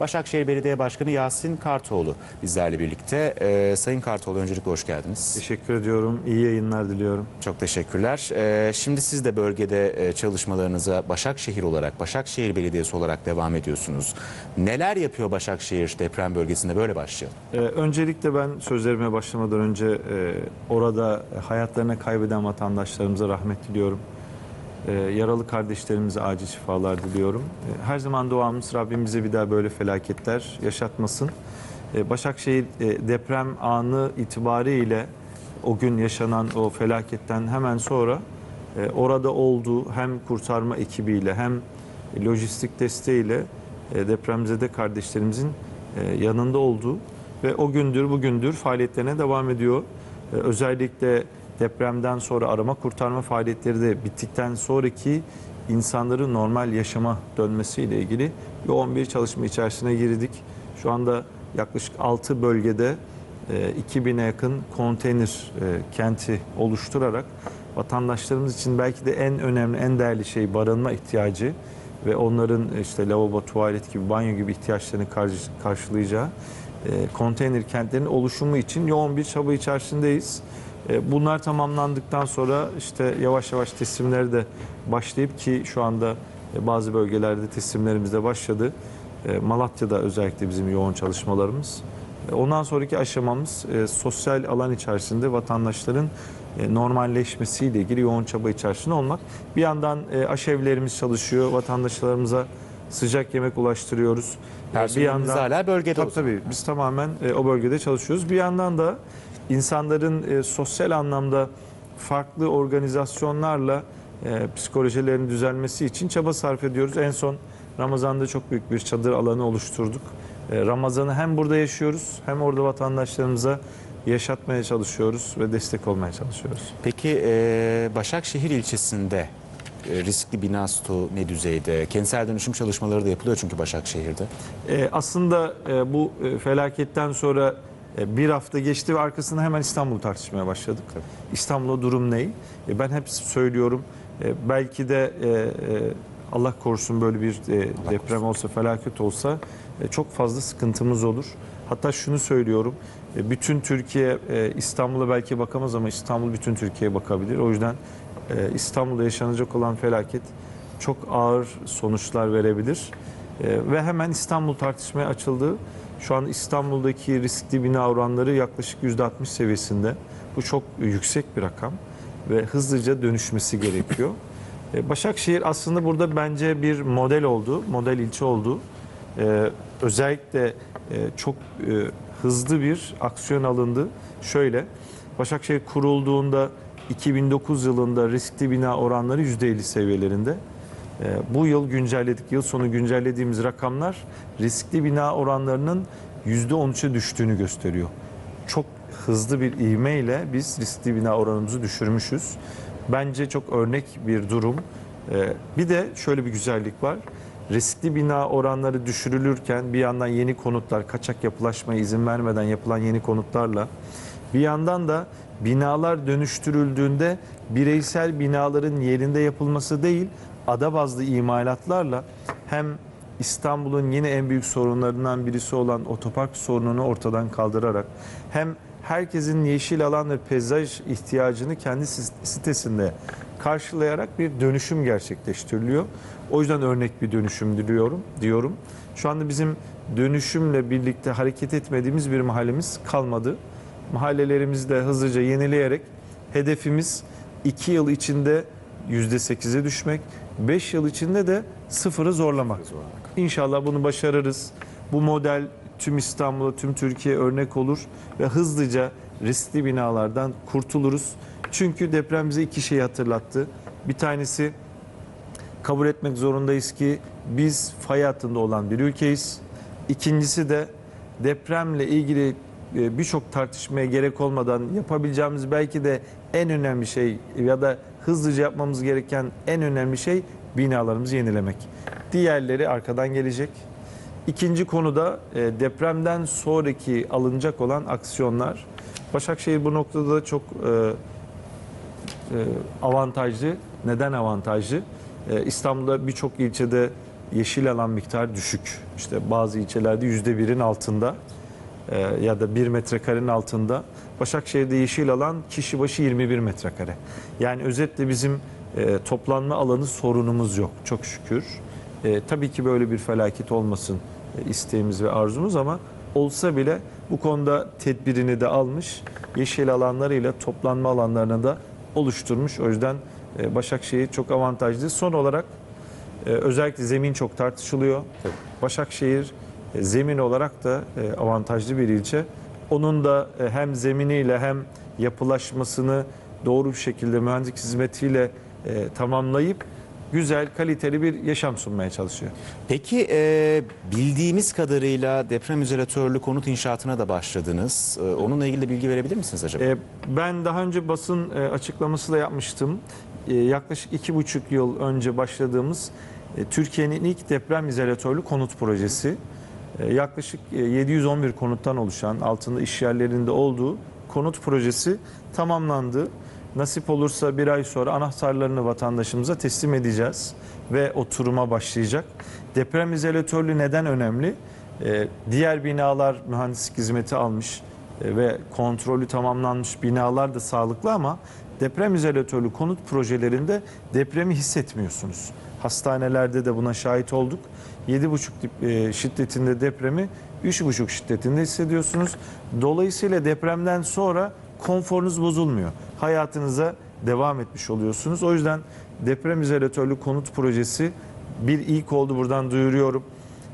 Başakşehir Belediye Başkanı Yasin Kartoğlu bizlerle birlikte. Ee, Sayın Kartoğlu öncelikle hoş geldiniz. Teşekkür ediyorum. İyi yayınlar diliyorum. Çok teşekkürler. Ee, şimdi siz de bölgede e, çalışmalarınıza Başakşehir olarak, Başakşehir Belediyesi olarak devam ediyorsunuz. Neler yapıyor Başakşehir deprem bölgesinde böyle başlayalım. Ee, öncelikle ben sözlerime başlamadan önce e, orada hayatlarını kaybeden vatandaşlarımıza rahmet diliyorum. Ee, yaralı kardeşlerimize acil şifalar diliyorum. Ee, her zaman duamız Rabbim bize bir daha böyle felaketler yaşatmasın. Ee, Başakşehir e, deprem anı itibariyle o gün yaşanan o felaketten hemen sonra e, orada olduğu hem kurtarma ekibiyle hem lojistik desteğiyle e, depremzede kardeşlerimizin e, yanında olduğu ve o gündür bugündür faaliyetlerine devam ediyor. E, Özellikle depremden sonra arama kurtarma faaliyetleri de bittikten sonraki insanların normal yaşama dönmesiyle ilgili yoğun bir çalışma içerisine girdik. Şu anda yaklaşık 6 bölgede e, 2000'e yakın konteyner e, kenti oluşturarak vatandaşlarımız için belki de en önemli, en değerli şey barınma ihtiyacı ve onların işte lavabo, tuvalet gibi, banyo gibi ihtiyaçlarını karşı- karşılayacağı e, konteyner kentlerin oluşumu için yoğun bir çaba içerisindeyiz. E, Bunlar tamamlandıktan sonra işte yavaş yavaş teslimleri de başlayıp ki şu anda e, bazı bölgelerde teslimlerimiz de başladı. E, Malatya'da özellikle bizim yoğun çalışmalarımız. Ondan sonraki aşamamız sosyal alan içerisinde vatandaşların normalleşmesiyle ilgili yoğun çaba içerisinde olmak. Bir yandan aşevlerimiz çalışıyor, vatandaşlarımıza sıcak yemek ulaştırıyoruz. E, Personeliniz hala bölgede Tabii tabii biz tamamen o bölgede çalışıyoruz. Bir yandan da insanların e, sosyal anlamda farklı organizasyonlarla e, psikolojilerinin düzelmesi için çaba sarf ediyoruz. En son Ramazan'da çok büyük bir çadır alanı oluşturduk. E, Ramazan'ı hem burada yaşıyoruz hem orada vatandaşlarımıza yaşatmaya çalışıyoruz ve destek olmaya çalışıyoruz. Peki e, Başakşehir ilçesinde e, riskli bina stoğu ne düzeyde? Kentsel dönüşüm çalışmaları da yapılıyor çünkü Başakşehir'de. E, aslında e, bu e, felaketten sonra bir hafta geçti ve arkasında hemen İstanbul'u tartışmaya başladık. İstanbul'da durum ne? E, ben hep söylüyorum e, belki de e, e, Allah korusun böyle bir e, deprem olsa, felaket olsa e, çok fazla sıkıntımız olur. Hatta şunu söylüyorum, e, bütün Türkiye e, İstanbul'a belki bakamaz ama İstanbul bütün Türkiye'ye bakabilir. O yüzden e, İstanbul'da yaşanacak olan felaket çok ağır sonuçlar verebilir. E, ve hemen İstanbul tartışmaya açıldı. Şu an İstanbul'daki riskli bina oranları yaklaşık %60 seviyesinde. Bu çok yüksek bir rakam ve hızlıca dönüşmesi gerekiyor. E, Başakşehir aslında burada bence bir model oldu, model ilçe oldu. E, özellikle e, çok e, hızlı bir aksiyon alındı. Şöyle, Başakşehir kurulduğunda 2009 yılında riskli bina oranları %50 seviyelerinde. Ee, Bu yıl güncelledik, yıl sonu güncellediğimiz rakamlar riskli bina oranlarının %13'e düştüğünü gösteriyor. Çok hızlı bir ivmeyle biz riskli bina oranımızı düşürmüşüz. Bence çok örnek bir durum. Ee, Bir de şöyle bir güzellik var. Riskli bina oranları düşürülürken bir yandan yeni konutlar, kaçak yapılaşmaya izin vermeden yapılan yeni konutlarla bir yandan da binalar dönüştürüldüğünde bireysel binaların yerinde yapılması değil, ada bazlı imalatlarla hem İstanbul'un yine en büyük sorunlarından birisi olan otopark sorununu ortadan kaldırarak hem herkesin yeşil alan ve peyzaj ihtiyacını kendi sitesinde karşılayarak bir dönüşüm gerçekleştiriliyor. O yüzden örnek bir dönüşüm diliyorum diyorum. Şu anda bizim dönüşümle birlikte hareket etmediğimiz bir mahallemiz kalmadı. Mahallelerimizi de hızlıca yenileyerek hedefimiz 2 yıl içinde %8'e düşmek, 5 yıl içinde de sıfırı zorlamak. İnşallah bunu başarırız. Bu model tüm İstanbul'a, tüm Türkiye örnek olur ve hızlıca riskli binalardan kurtuluruz. Çünkü deprem bize iki şeyi hatırlattı. Bir tanesi kabul etmek zorundayız ki biz fay hattında olan bir ülkeyiz. İkincisi de depremle ilgili e, birçok tartışmaya gerek olmadan yapabileceğimiz belki de en önemli şey ya da hızlıca yapmamız gereken en önemli şey binalarımızı yenilemek. Diğerleri arkadan gelecek. İkinci konuda e, depremden sonraki alınacak olan aksiyonlar. Başakşehir bu noktada da çok e, e, avantajlı. Neden avantajlı? İstanbul'da birçok ilçede yeşil alan miktarı düşük. İşte bazı ilçelerde yüzde birin altında ya da bir metrekarenin altında. Başakşehir'de yeşil alan kişi başı 21 metrekare. Yani özetle bizim e, toplanma alanı sorunumuz yok çok şükür. E, tabii ki böyle bir felaket olmasın e, isteğimiz ve arzumuz ama olsa bile bu konuda tedbirini de almış. Yeşil alanlarıyla toplanma alanlarını da oluşturmuş. O yüzden e, Başakşehir çok avantajlı. Son olarak e, özellikle zemin çok tartışılıyor. Başakşehir e, zemin olarak da e, avantajlı bir ilçe. Onun da e, hem zeminiyle hem yapılaşmasını doğru bir şekilde mühendislik hizmetiyle e, tamamlayıp güzel, kaliteli bir yaşam sunmaya çalışıyor. Peki e, bildiğimiz kadarıyla deprem izolatörlü konut inşaatına da başladınız. E, onunla ilgili de bilgi verebilir misiniz acaba? E, Ben daha önce basın e, açıklaması da yapmıştım. E, Yaklaşık iki buçuk yıl önce başladığımız e, Türkiye'nin ilk deprem izolatörlü konut projesi. E, Yaklaşık e, 711 konuttan oluşan, altında iş yerlerinde olduğu konut projesi tamamlandı. Nasip olursa bir ay sonra anahtarlarını vatandaşımıza teslim edeceğiz ve oturuma başlayacak. Deprem izolatörlüğü neden önemli? E, Diğer binalar mühendislik hizmeti almış e, ve kontrolü tamamlanmış binalar da sağlıklı ama deprem izolatörlü konut projelerinde depremi hissetmiyorsunuz. Hastanelerde de buna şahit olduk. 7,5 dip- e, şiddetinde depremi 3,5 şiddetinde hissediyorsunuz. Dolayısıyla depremden sonra konforunuz bozulmuyor. Hayatınıza devam etmiş oluyorsunuz. O yüzden deprem izolatörlü konut projesi bir ilk oldu buradan duyuruyorum.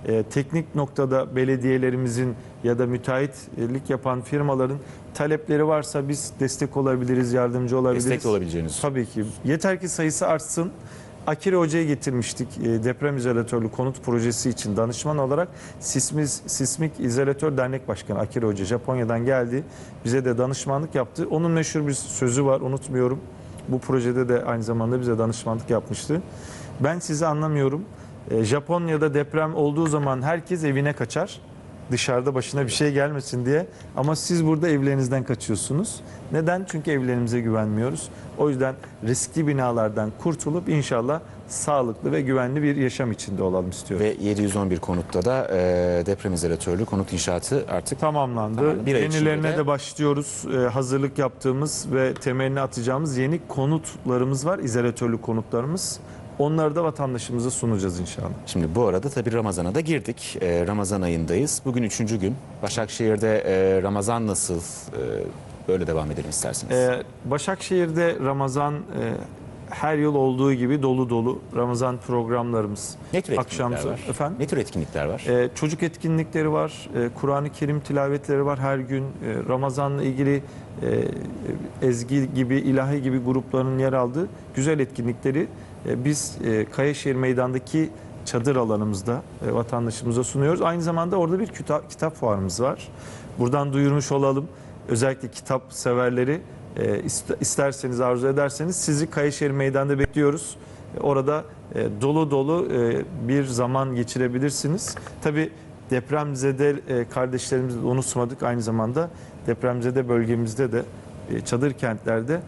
E, teknik noktada belediyelerimizin ya da müteahhitlik yapan firmaların talepleri varsa biz destek olabiliriz, yardımcı olabiliriz. Destek olabileceğiniz. Tabii ki. Yeter ki sayısı artsın. Akire Hoca'yı getirmiştik e, deprem izolatörlü konut projesi için danışman olarak. Sismiz, Sismik İzolatör Dernek Başkanı Akire Hoca Japonya'dan geldi. Bize de danışmanlık yaptı. Onun meşhur bir sözü var unutmuyorum. Bu projede de aynı zamanda bize danışmanlık yapmıştı. Ben sizi anlamıyorum. E, Japonya'da deprem olduğu zaman herkes evine kaçar. Dışarıda başına bir şey gelmesin diye. Ama siz burada evlerinizden kaçıyorsunuz. Neden? Çünkü evlerimize güvenmiyoruz. O yüzden riskli binalardan kurtulup inşallah sağlıklı ve güvenli bir yaşam içinde olalım istiyorum. Ve 711 konutta da e, deprem izolatörlü konut inşaatı artık Tamamlandı. Tamam, bir Yenilerine de- de başlıyoruz. Ee, hazırlık yaptığımız ve temelini atacağımız yeni konutlarımız var. İzolatörlü konutlarımız. Onları da vatandaşımıza sunacağız inşallah. Şimdi bu arada tabii Ramazan'a da girdik. Ee, Ramazan ayındayız. Bugün üçüncü gün. Başakşehir'de e, Ramazan nasıl? Ee, böyle devam edelim isterseniz. Ee, Başakşehir'de Ramazan e, her yıl olduğu gibi dolu dolu Ramazan programlarımız. ne tür etkinlikler akşam var? efendim? Ne tür etkinlikler var? Ee, çocuk etkinlikleri var, e, Kur'an-ı Kerim tilavetleri var her gün. E, Ramazan'la ilgili e, ezgi gibi, ilahi gibi grupların yer aldığı güzel etkinlikleri e, biz e, Kayaşehir Meydan'daki çadır alanımızda e, vatandaşımıza sunuyoruz. Aynı zamanda orada bir kitap, kitap fuarımız var. Buradan duyurmuş olalım. Özellikle kitap severleri e, iste- isterseniz arzu ederseniz sizi Kayaşehir Meydan'da bekliyoruz. E, Orada e, dolu dolu e, bir zaman geçirebilirsiniz. Tabii depremzede e, kardeşlerimizi de unutmadık. Aynı zamanda depremzede bölgemizde de e, çadır kentlerde e,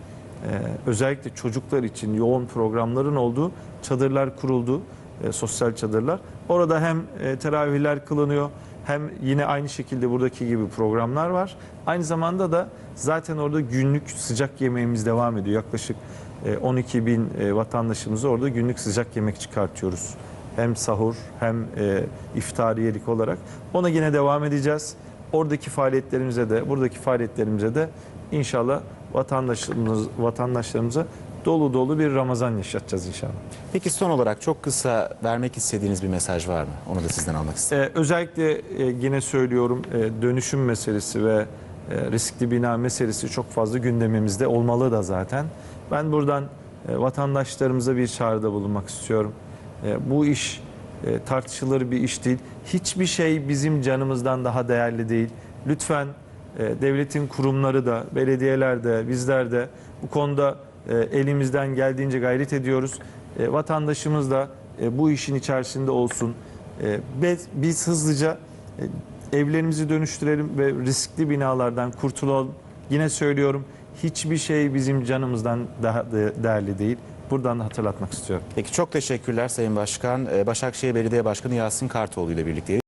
özellikle çocuklar için yoğun programların olduğu çadırlar kuruldu. e, sosyal çadırlar. Orada hem e, teravihler kılınıyor hem yine aynı şekilde buradaki gibi programlar var. Aynı zamanda da zaten orada günlük sıcak yemeğimiz devam ediyor. Yaklaşık e, 12 bin e, vatandaşımıza orada günlük sıcak yemek çıkartıyoruz. Hem sahur hem e, iftariyelik olarak. Ona yine devam edeceğiz. Oradaki faaliyetlerimize de buradaki faaliyetlerimize de inşallah vatandaşlarımız, vatandaşlarımıza dolu dolu bir Ramazan yaşatacağız inşallah. Peki son olarak çok kısa vermek istediğiniz bir mesaj var mı? Onu da sizden almak istedim. Ee, özellikle e, yine söylüyorum e, dönüşüm meselesi ve e, riskli bina meselesi çok fazla gündemimizde olmalı da zaten. Ben buradan e, vatandaşlarımıza bir çağrıda bulunmak istiyorum. E, bu iş e, tartışılır bir iş değil. Hiçbir şey bizim canımızdan daha değerli değil. Lütfen devletin kurumları da, belediyeler de, bizler de bu konuda e, elimizden geldiğince gayret ediyoruz. E, vatandaşımız da e, bu işin içerisinde olsun. E, biz, hızlıca e, evlerimizi dönüştürelim ve riskli binalardan kurtulalım. Yine söylüyorum hiçbir şey bizim canımızdan daha de- değerli değil. Buradan da hatırlatmak istiyorum. Peki çok teşekkürler Sayın Başkan. Başakşehir Belediye Başkanı Yasin Kartoğlu ile birlikte